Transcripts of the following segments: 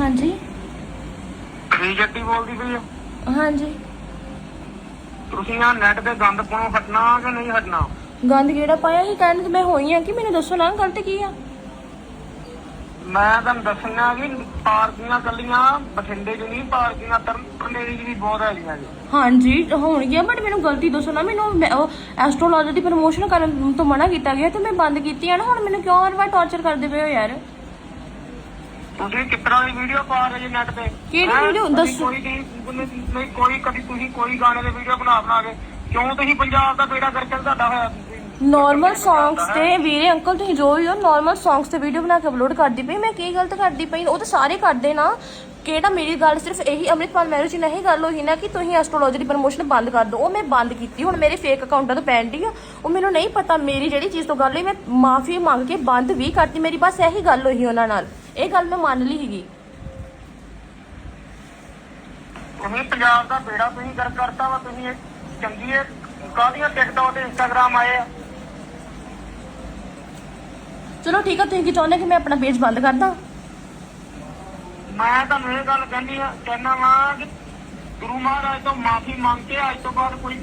ਹਾਂਜੀ। ਕੀ ਜੱਟੀ ਬੋਲਦੀ ਪਈ ਹੋ ਹਾਂਜੀ। ਤੁਸੀਂ ਆ ਨੈਟ ਤੇ ਗੰਦ ਪਾਉਣੋਂ ਹਟਣਾ ਕਿ ਨਹੀਂ ਹਟਣਾ? ਗੰਦ ਕਿਹੜਾ ਪਾਇਆ ਸੀ? ਕਹਿਣ ਤੇ ਮੈਂ ਹੋਈ ਆ ਕਿ ਮੈਨੂੰ ਦੱਸੋ ਨਾ ਗਲਤ ਕੀ ਆ? ਮੈਂ ਤੁਹਾਨੂੰ ਦੱਸਣਾ ਕਿ ਪਾਰਕੀਆਂ ਕੱਲੀਆਂ ਬਠਿੰਡੇ 'ਚ ਨਹੀਂ ਪਾਰਕੀਆਂ ਤਰਨੇਰੀ 'ਚ ਵੀ ਬਹੁਤ ਹੈਗੀਆਂ ਜੀ। ਹਾਂਜੀ ਹੋਣਗੀਆਂ ਬਟ ਮੈਨੂੰ ਗਲਤੀ ਦੱਸੋ ਨਾ ਮੈਨੂੰ ਐਸਟ੍ਰੋਲੋਜੀ ਦੀ ਪ੍ਰਮੋਸ਼ਨ ਕਰਨ ਤੋਂ ਮਨਾ ਕੀਤਾ ਗਿਆ ਤੇ ਮੈਂ ਬੰਦ ਕੀਤੀ ਆ ਨਾ ਹੁਣ ਮੈਨੂੰ ਕਿਉਂ ਹਰ ਵਾਰ ਟੌਰਚਰ ਕਰਦੇ ਪਏ ਹੋ ਯਾਰ? ਤੁਸੀਂ ਤਰ੍ਹਾਂ ਦੀ ਵੀਡੀਓ ਪਾ ਰਹੇ ਜੀ ਨੈਟ ਤੇ? ਕਿਹੜੀ ਹੈਂ? video? ਦੱਸੋ। ਕੋਈ ਨਹੀਂ ਨਹੀਂ ਕੋਈ ਕਦੀ ਤੁਸੀਂ ਕੋਈ ਗਾਣੇ ਦੇ ਵੀਡੀਓ ਬਣਾ ਬਣਾ ਕੇ ਕਿਉਂ ਤੁਸੀਂ ਪੰਜਾਬ ਦਾ ਬੇੜਾ ਕਰਕੇ ਤੁਹਾਡਾ ਹੋਇਆ? ਤੁਸੀਂ? ਨਾਰਮਲ ਸੌਂਗਸ ਤੇ ਵੀਰੇ ਅੰਕਲ ਤੁਸੀਂ ਜੋ ਵੀ ਹੋ ਨਾਰਮਲ ਸੌਂਗਸ ਤੇ ਵੀਡੀਓ ਬਣਾ ਕੇ ਅਪਲੋਡ ਕਰਦੀ ਪਈ। ਮੈਂ ਕੀ ਗਲਤ ਕਰਦੀ ਪਈ? ਉਹ ਤਾਂ ਸਾਰੇ ਕਰਦੇ ਨਾ। ਕਿਹੜਾ ਮੇਰੀ ਗੱਲ ਸਿਰਫ ਇਹੀ ਅੰਮ੍ਰਿਤਪਾਲ ਮੈਰਿਜ ਨਹੀਂ ਗੱਲ ਹੋਈ ਨਾ ਕਿ ਤੁਸੀਂ ਐਸਟ੍ਰੋਲੋਜੀ ਦੀ ਪ੍ਰਮੋਸ਼ਨ ਬੰਦ ਕਰ ਦਿਓ। ਉਹ ਮੈਂ ਬੰਦ ਕੀਤੀ। ਹੁਣ ਮੇਰੇ ਫੇਕ ਅਕਾਊਂਟਾਂ ਤੋਂ ਪੈਂਦੀ ਆ। ਉਹ ਮੈਨੂੰ ਨਹੀਂ ਪਤਾ ਮੇਰੀ ਜਿਹੜੀ ਚੀਜ਼ ਤੋਂ ਗੱਲ ਹੋਈ ਮੈਂ ਮਾਫੀ ਮੰਗ ਕੇ ਬੰਦ ਵੀ ਕਰਤੀ। ਮੇਰੀ ਬਸ ਇਹੀ ਗੱਲ ਹੋਈ ਉਹਨਾਂ ਨਾਲ। ਇਹ ਗੱਲ ਮੈਂ ਮੰਨ ਲਈ ਹੈਗੀ ਤੁਸੀਂ ਪੰਜਾਬ ਦਾ ਬੇੜਾ ਤੁਸੀਂ ਕਰ ਕਰਤਾ ਵਾ ਤੁਸੀਂ ਇਹ ਚੰਗੀ ਹੈ ਕਾਹਦੀਆਂ ਟਿਕਟੌਕ ਤੇ ਇੰਸਟਾਗ੍ਰਾਮ ਆਏ ਆ? ਚਲੋ ਠੀਕ ਆ ਤੁਸੀਂ ਕੀ ਚਾਹੁੰਦੇ ਕਿ ਮੈਂ ਆਪਣਾ ਪੇਜ ਬੰਦ ਕਰ ਦਾਂ ਮੈਂ ਤੁਹਾਨੂੰ ਇਹ ਗੱਲ ਕਹਿੰਦੀ ਆ ਕਹਿਣਾ ਵਾ ਕਿ ਗੁਰੂ ਮਹਾਰਾਜ ਤੋਂ ਮਾਫੀ ਮੰਗ ਕੇ ਅੱਜ ਤੋਂ ਬਾਅਦ ਕੋਈ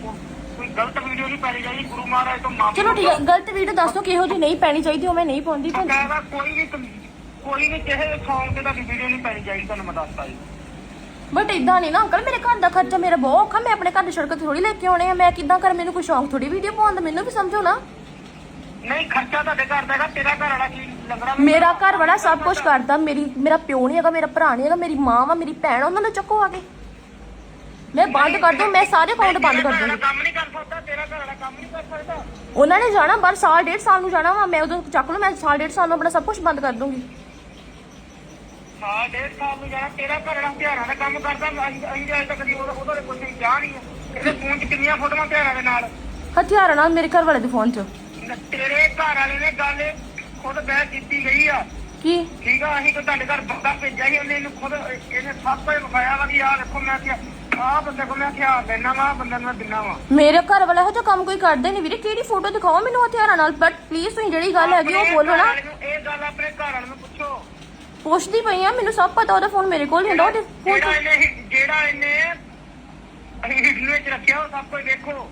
ਕੋਈ ਗਲਤ ਵੀਡੀਓ ਨਹੀਂ ਪਾਈ ਜਾਈ ਗੁਰੂ ਮਹਾਰਾਜ ਤੋਂ ਮਾਫੀ ਚਲੋ ਠੀਕ ਆ ਗਲਤ ਵੀਡੀਓ ਦੱਸੋ ਕਿਹੋ ਜਿਹੀ ਨਹੀਂ ਪੈਣੀ ਚਾਹੀਦੀ ਉਹ ਮੈਂ ਨਹੀਂ ਪਾਉਂਦੀ ਕਹਿੰਦਾ ਕੋਈ ਵੀ ਕੋਈ ਵੀ ਕਿਸੇ ਸੌਂਗ ਤੇ ਤੁਹਾਡੀ ਵੀਡੀਓ ਨਹੀਂ ਪਾਈ ਜਾਈ ਤੁਹਾਨੂੰ ਮੈਂ ਦੱਸਦਾ ਜੀ। ਬਟ ਇਦਾਂ ਨਹੀਂ ਨਾ ਅੰਕਲ ਮੇਰੇ ਘਰ ਦਾ ਖਰਚਾ ਮੇਰਾ ਬਹੁਤ ਔਖਾ ਮੈਂ ਆਪਣੇ ਘਰ ਦੀ ਸੜਕ ਤੇ ਥੋੜੀ ਲੈ ਕੇ ਆਉਣੇ ਆ ਮੈਂ ਕਿੱਦਾਂ ਕਰ ਮੈਨੂੰ ਕੋਈ ਸ਼ੌਂਕ ਥੋੜੀ ਵੀਡੀਓ ਪਾਉਣ ਦਾ ਮੈਨੂੰ ਵੀ ਸਮਝੋ ਨਾ। ਨਹੀਂ ਖਰਚਾ ਤੁਹਾਡੇ ਘਰ ਦਾ ਹੈਗਾ ਤੇਰਾ ਘਰ ਵਾਲਾ ਕੀ ਲੰਗੜਾ ਮੇਰਾ ਘਰ ਵਾਲਾ ਸਭ ਕੁਝ ਕਰਦਾ ਮੇਰੀ ਮੇਰਾ ਪਿਓ ਨਹੀਂ ਹੈਗਾ ਮੇਰਾ ਭਰਾ ਨਹੀਂ ਹੈਗਾ ਮੇਰੀ ਮਾਂ ਵਾ ਮੇਰੀ ਭੈਣ ਉਹਨਾਂ ਨੂੰ ਚੱਕੋ ਆ ਕੇ। ਮੈਂ ਬੰਦ ਕਰ ਦੂੰ ਮੈਂ ਸਾਰੇ ਅਕਾਊਂਟ ਬੰਦ ਕਰ ਦੂੰਗੀ ਕੰਮ ਨਹੀਂ ਕਰ ਸਕਦਾ ਤੇਰਾ ਘਰ ਵਾਲਾ ਕੰਮ ਨਹੀਂ ਕਰ ਸਕਦਾ। ਉਹਨਾਂ ਨੇ ਜਾਣਾ ਬਾਹਰ ਸਾਲ ਡੇਢ ਸਾਲ ਨੂੰ ਜਾਣਾ ਵਾ ਮੈਂ ਉਦੋਂ ਚੱਕ ਲੂ ਮੈਂ ਸਾਲ ਡੇਢ ਸਾਲ ਨੂੰ ਆਪਣਾ ਸਭ ਕੁਝ ਬੰਦ ਕਰ ਦੂੰਗੀ। ਸਾਲ ਡੇਢ ਸਾਲ ਨੂੰ ਜਾਣਾ ਤੇਰਾ ਘਰ ਵਾਲਾ ਹਥਿਆਰਾਂ ਦਾ ਕੰਮ ਕਰਦਾ ਅਸੀਂ ਅਸੀਂ ਅਜੇ ਤੱਕ ਕਦੀ ਉਹਦਾ ਉਹਦਾ ਕੁਝ ਨਹੀਂ ਕਿਹਾ ਨਹੀਂ। ਹੈ ਇਹਦੇ ਫੋਨ 'ਚ ਕਿੰਨੀਆਂ ਫੋਟੋਆਂ ਹਥਿਆਰਾਂ ਦੇ ਨਾਲ? ਹਥਿਆਰਾਂ ਨਾਲ ਮੇਰੇ ਘਰ ਵਾਲੇ ਦੇ ਫੋਨ 'ਚ। ਤੇਰੇ ਘਰ ਵਾਲੇ ਨੇ ਗੱਲ ਖੁਦ ਬਹਿ ਕੀਤੀ ਗਈ ਆ। ਕੀ? ਠੀਕ ਆ ਅਸੀਂ ਤਾਂ ਤੁਹਾਡੇ ਘਰ ਬੰਦਾ ਭੇਜਿਆ ਸੀ ਉਹਨੇ ਇਹਨੂੰ ਖੁਦ ਇਹਨੇ ਸਭ ਕੁਝ ਵਿਖਾਇਆ ਵਾ ਕਿ ਆਹ ਦੇਖੋ ਮੈਂ ਕਿਹਾ ਆਹ ਬੰਦੇ ਕੋਲ ਮੈਂ ਹਥਿਆਰ ਲੈਣਾ ਵਾ ਬੰਦੇ ਨੂੰ ਦਿੰਨਾ ਵਾ। ਮੇਰੇ ਘਰ ਵਾਲਾ ਇਹੋ ਜਿਹਾ ਕੰਮ ਕੋਈ ਕਰਦੇ ਨਹੀਂ ਵੀਰੇ ਕਿਹੜੀ ਫੋਟੋ ਦਿਖਾਓ ਮੈਨੂੰ ਹਥਿਆਰਾਂ ਨਾਲ? ਬਟ ਪਲੀਜ਼ ਤੁਸੀਂ ਜਿਹੜੀ ਗੱਲ ਹੈਗੀ ਉਹ ਬੋਲੋ ਨੂੰ ਇਹ ਗੱਲ ਆਪਣੇ ਘਰ ਵਾਲੇ ਨੂੰ ਪੁੱਛੋ। ਪੁੱਛਦੀ ਪਈ ਆ ਮੈਨੂੰ ਸਭ ਪਤਾ ਉਹਦਾ ਫੋਨ ਮੇਰੇ ਕੋਲ ਹੀ ਹੁੰਦਾ ਉਹਦੇ ਫੋਨ ਜਿਹੜਾ ਇਹਨੇ ਜਿਹੜਾ ਇਹਨੇ ਹਿੱਡਨ ਵਿੱਚ ਰੱਖਿਆ ਉਹ ਸਭ ਕੁਝ ਦੇਖੋ।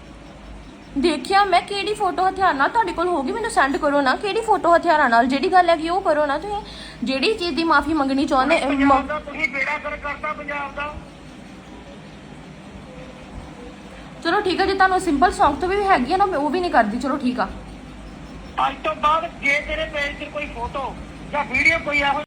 ਦੇਖਿਆ ਮੈਂ ਕਿਹੜੀ ਫੋਟੋ ਹਥਿਆਰ ਨਾਲ ਤੁਹਾਡੇ ਕੋਲ ਹੋਗੀ ਮੈਨੂੰ ਸੈਂਡ ਕਰੋ ਨਾ ਕਿਹੜੀ ਫੋਟੋ ਹਥਿਆਰਾਂ ਨਾਲ ਜਿਹੜੀ ਗੱਲ ਹੈਗੀ ਉਹ ਕਰੋ ਨਾ ਤੁਸੀਂ ਜਿਹੜੀ ਚੀਜ਼ ਦੀ ਮਾਫੀ ਮੰਗਣੀ ਚਾਹੁੰਦੇ ਅਮ, ਪੰਜਾਬ ਦਾ ਤੁਸੀਂ ਬੇੜਾ ਕਰ ਕਰਤਾ ਪੰਜਾਬ ਦਾ। ਚਲੋ ਠੀਕ ਹੈ ਜੇ ਤੁਹਾਨੂੰ ਸਿੰਪਲ Song ਤੋਂ ਵੀ ਹੈਗੀ ਆ ਨਾ ਮੈਂ ਉਹ ਵੀ ਨਹੀਂ ਕਰਦੀ ਚਲੋ ਠੀਕ ਆ। ਅੱਜ ਤੋਂ ਬਾਅਦ ਜੇ ਤੇਰੇ ਪੇਜ ਤੇ ਕੋਈ ਫੋਟੋ ਜਾਂ ਵੀਡੀਓ ਕੋਈ ਇਹੋ